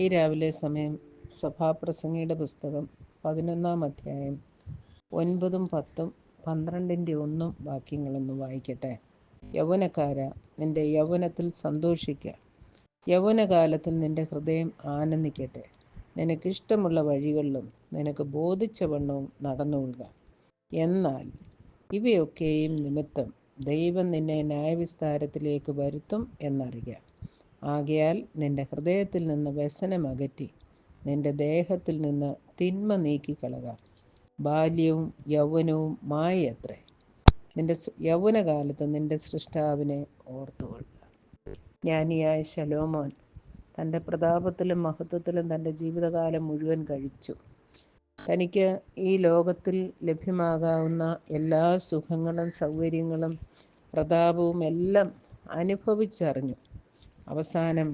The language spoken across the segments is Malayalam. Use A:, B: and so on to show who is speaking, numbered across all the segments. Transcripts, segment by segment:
A: ഈ രാവിലെ സമയം സഭാപ്രസംഗിയുടെ പുസ്തകം പതിനൊന്നാം അധ്യായം ഒൻപതും പത്തും പന്ത്രണ്ടിന്റെ ഒന്നും വാക്യങ്ങളൊന്ന് വായിക്കട്ടെ. യൗവനക്കാര നിന്റെ യൗവനത്തിൽ സന്തോഷിക്കുക യൗവനകാലത്തിൽ നിന്റെ ഹൃദയം ആനന്ദിക്കട്ടെ. നിനക്കിഷ്ടമുള്ള വഴികളിലും നിനക്ക് ബോധിച്ച വണ്ണവും നടന്നുകൊള്ളുക എന്നാൽ ഇവയൊക്കെയും നിമിത്തം ദൈവം നിന്നെ ന്യായവിസ്താരത്തിലേക്ക് വരുത്തും എന്നറിയുക ആകയാൽ നിന്റെ ഹൃദയത്തിൽ നിന്ന് വ്യസനമകറ്റി നിന്റെ ദേഹത്തിൽ നിന്ന് തിന്മ നീക്കിക്കളക. ബാല്യവും യൗവനവും മായത്രേ നിന്റെ യൗവനകാലത്ത് നിന്റെ സൃഷ്ടാവിനെ ഓർത്തുകൊള്ളുക. ജ്ഞാനിയായ ശലോമോൻ തന്റെ പ്രതാപത്തിലും മഹത്വത്തിലും തന്റെ ജീവിതകാലം മുഴുവൻ കഴിച്ചു. തനിക്ക് ഈ ലോകത്തിൽ ലഭ്യമാകാവുന്ന എല്ലാ സുഖങ്ങളും സൗകര്യങ്ങളും പ്രതാപവും എല്ലാം അനുഭവിച്ചറിഞ്ഞു. അവസാനം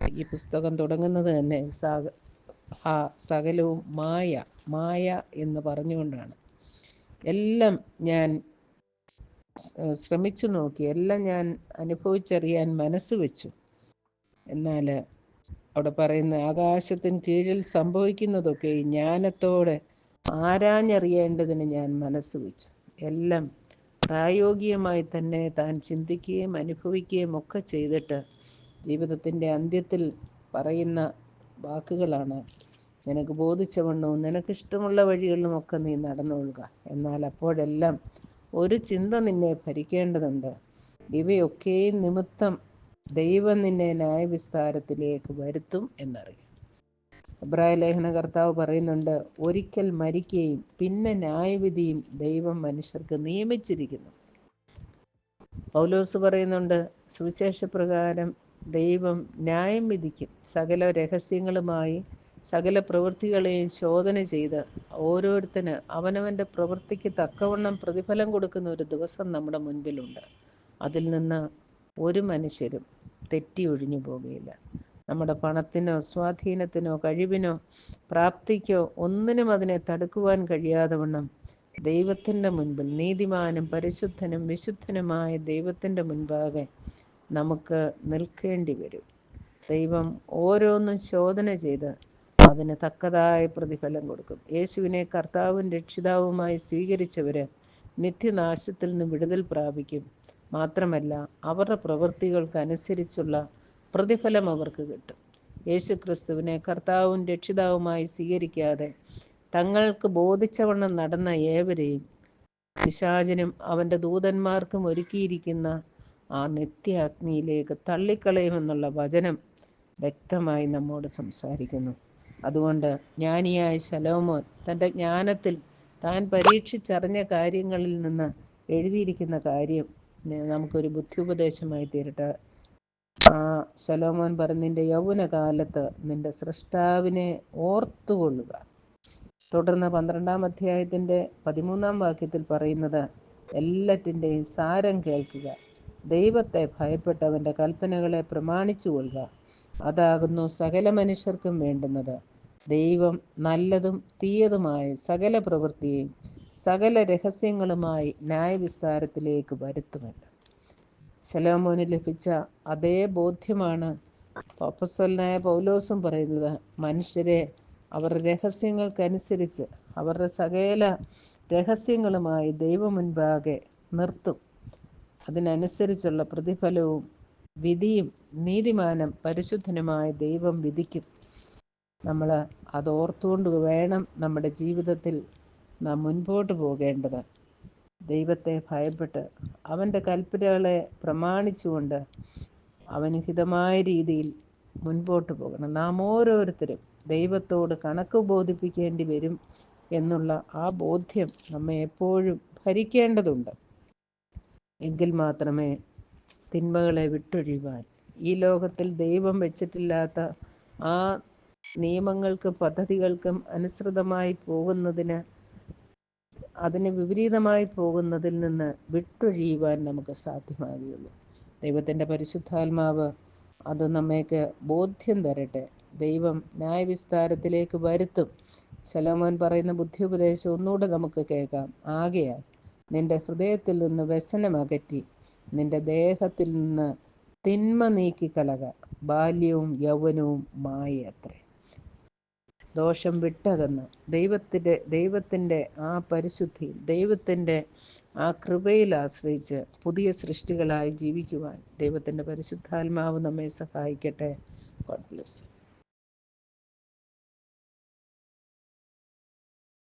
A: ഈ പുസ്തകം തുടങ്ങുന്നത് തന്നെ സക സകലവും മായ മായ എന്ന് പറഞ്ഞുകൊണ്ടാണ്. എല്ലാം ഞാൻ ശ്രമിച്ചു നോക്കി. എല്ലാം ഞാൻ അനുഭവിച്ചറിയാൻ മനസ്സ് വെച്ചു. എന്നാൽ അവിടെ പറയുന്ന ആകാശത്തിന് കീഴിൽ സംഭവിക്കുന്നതൊക്കെ ജ്ഞാനത്തോടെ ആരാഞ്ഞറിയേണ്ടതിന് ഞാൻ മനസ്സ് വെച്ചു. എല്ലാം പ്രായോഗികമായി തന്നെ താൻ ചിന്തിക്കുകയും അനുഭവിക്കുകയും ഒക്കെ ചെയ്തിട്ട് ജീവിതത്തിന്റെ അന്ത്യത്തിൽ പറയുന്ന വാക്കുകളാണ്. നിനക്ക് ബോധിച്ചവണ്ണവും നിനക്കിഷ്ടമുള്ള വഴികളിലുമൊക്കെ നീ നടന്നുകൊള്ളുക എന്നാൽ അപ്പോഴെല്ലാം ഒരു ചിന്ത നിന്നെ ഭരിക്കേണ്ടതുണ്ട്. ഇവയൊക്കെയും നിമിത്തം ദൈവം നിന്നെ ന്യായവിസ്താരത്തിലേക്ക് വരുത്തും എന്നറിയാം. അബ്രായ ലേഖന കർത്താവ് പറയുന്നുണ്ട് ഒരിക്കൽ മരിക്കുകയും പിന്നെ ന്യായവിധിയും ദൈവം മനുഷ്യർക്ക് നിയമിച്ചിരിക്കുന്നു. പൗലോസ് പറയുന്നുണ്ട് സുവിശേഷപ്രകാരം ദൈവം ന്യായം വിധിക്കും. സകല രഹസ്യങ്ങളുമായി സകല പ്രവൃത്തികളെയും ശോധന ചെയ്ത് ഓരോരുത്തന് അവനവന്റെ പ്രവൃത്തിക്ക് തക്കവണ്ണം പ്രതിഫലം കൊടുക്കുന്ന ഒരു ദിവസം നമ്മുടെ മുൻപിലുണ്ട്. അതിൽ നിന്ന് ഒരു മനുഷ്യരും തെറ്റി ഒഴിഞ്ഞു പോകുകയില്ല. നമ്മുടെ പണത്തിനോ സ്വാധീനത്തിനോ കഴിവിനോ പ്രാപ്തിക്കോ ഒന്നിനും അതിനെ തടുക്കുവാൻ കഴിയാതെ വണ്ണം ദൈവത്തിന്റെ മുൻപിൽ നീതിമാനും പരിശുദ്ധനും വിശുദ്ധനുമായ ദൈവത്തിന്റെ മുൻപാകെ നമുക്ക് നിൽക്കേണ്ടി വരും. ദൈവം ഓരോന്നും ശോധന ചെയ്ത് അതിന് തക്കതായ പ്രതിഫലം കൊടുക്കും. യേശുവിനെ കർത്താവും രക്ഷിതാവുമായി സ്വീകരിച്ചവർ നിത്യനാശത്തിൽ നിന്ന് വിടുതൽ പ്രാപിക്കും. മാത്രമല്ല അവരുടെ പ്രവൃത്തികൾക്കനുസരിച്ചുള്ള പ്രതിഫലം അവർക്ക് കിട്ടും. യേശു ക്രിസ്തുവിനെ കർത്താവും രക്ഷിതാവുമായി സ്വീകരിക്കാതെ തങ്ങൾക്ക് ബോധിച്ചവണ്ണം നടന്ന ഏവരെയും പിശാചനും അവന്റെ ദൂതന്മാർക്കും ഒരുക്കിയിരിക്കുന്ന ആ നിത്യാഗ്നിയിലേക്ക് തള്ളിക്കളയുമെന്നുള്ള വചനം വ്യക്തമായി നമ്മോട് സംസാരിക്കുന്നു. അതുകൊണ്ട് ജ്ഞാനിയായ ശലോമോൻ തന്റെ ജ്ഞാനത്തിൽ താൻ പരീക്ഷിച്ചറിഞ്ഞ കാര്യങ്ങളിൽ നിന്ന് എഴുതിയിരിക്കുന്ന കാര്യം നമുക്കൊരു ബുദ്ധിയുപദേശമായി തീരട്ടെ. ആ ശലോമോൻ പറഞ്ഞ നിന്റെ യൗവനകാലത്ത് നിന്റെ സൃഷ്ടാവിനെ ഓർത്തുകൊള്ളുക. തുടർന്ന് പന്ത്രണ്ടാം അധ്യായത്തിന്റെ പതിമൂന്നാം വാക്യത്തിൽ പറയുന്നത് എല്ലാറ്റിന്റെയും സാരം കേൾക്കുക. ദൈവത്തെ ഭയപ്പെട്ടവന്റെ കൽപ്പനകളെ പ്രമാണിച്ചു കൊള്ളുക അതാകുന്നു സകല മനുഷ്യർക്കും വേണ്ടുന്നത്. ദൈവം നല്ലതും തീയതുമായ സകല പ്രവൃത്തിയെയും സകല രഹസ്യങ്ങളുമായി ന്യായവിസ്താരത്തിലേക്ക് വരുത്തുമെന്ന്. ശലോമോന് ലഭിച്ച അതേ ബോധ്യമാണ് പപ്പസ്വലനായ പൗലോസും പറയുന്നത്. മനുഷ്യരെ അവരുടെ രഹസ്യങ്ങൾക്കനുസരിച്ച് അവരുടെ സകല രഹസ്യങ്ങളുമായി ദൈവമുൻപാകെ നിർത്തും. അതിനനുസരിച്ചുള്ള പ്രതിഫലവും വിധിയും നീതിമാനം പരിശുദ്ധനുമായ ദൈവം വിധിക്കും. നമ്മൾ അത് ഓർത്തുകൊണ്ട് വേണം നമ്മുടെ ജീവിതത്തിൽ നാം മുൻപോട്ട് പോകേണ്ടത്. ദൈവത്തെ ഭയപ്പെട്ട് അവന്റെ കൽപ്പനകളെ പ്രമാണിച്ചുകൊണ്ട് അവന് ഹിതമായ രീതിയിൽ മുൻപോട്ട് പോകണം. നാം ഓരോരുത്തരും ദൈവത്തോട് കണക്ക് ബോധിപ്പിക്കേണ്ടി വരും എന്നുള്ള ആ ബോധ്യം നമ്മെ എപ്പോഴും ഭരിക്കേണ്ടതുണ്ട്. എങ്കിൽ മാത്രമേ തിന്മകളെ വിട്ടൊഴിയുവാൻ ഈ ലോകത്തിൽ ദൈവം വെച്ചിട്ടില്ലാത്ത ആ നിയമങ്ങൾക്കും പദ്ധതികൾക്കും അനുസൃതമായി പോകുന്നതിന് അതിന് വിപരീതമായി പോകുന്നതിൽ നിന്ന് വിട്ടൊഴിയുവാൻ നമുക്ക് സാധ്യമാകുകയുള്ളൂ. ദൈവത്തിന്റെ പരിശുദ്ധാത്മാവ് അത് നമ്മേക്ക് ബോധ്യം തരട്ടെ. ദൈവം ന്യായവിസ്താരത്തിലേക്ക് വരുത്തും. ശലോമോൻ പറയുന്ന ബുദ്ധി ഉപദേശം ഒന്നുകൂടെ നമുക്ക് കേൾക്കാം. ആകയാൽ നിന്റെ ഹൃദയത്തിൽ നിന്ന് വ്യസനമകറ്റി നിന്റെ ദേഹത്തിൽ നിന്ന് തിന്മ നീക്കിക്കളക ബാല്യവും യൗവനവും മായത്രേ ദോഷം വിട്ടകന്ന്. ദൈവത്തിന്റെ ദൈവത്തിന്റെ ആ പരിശുദ്ധി ദൈവത്തിന്റെ ആ കൃപയിൽ ആശ്രയിച്ച് പുതിയ സൃഷ്ടികളായി ജീവിക്കുവാൻ ദൈവത്തിന്റെ പരിശുദ്ധാത്മാവ് നമ്മെ സഹായിക്കട്ടെ. God bless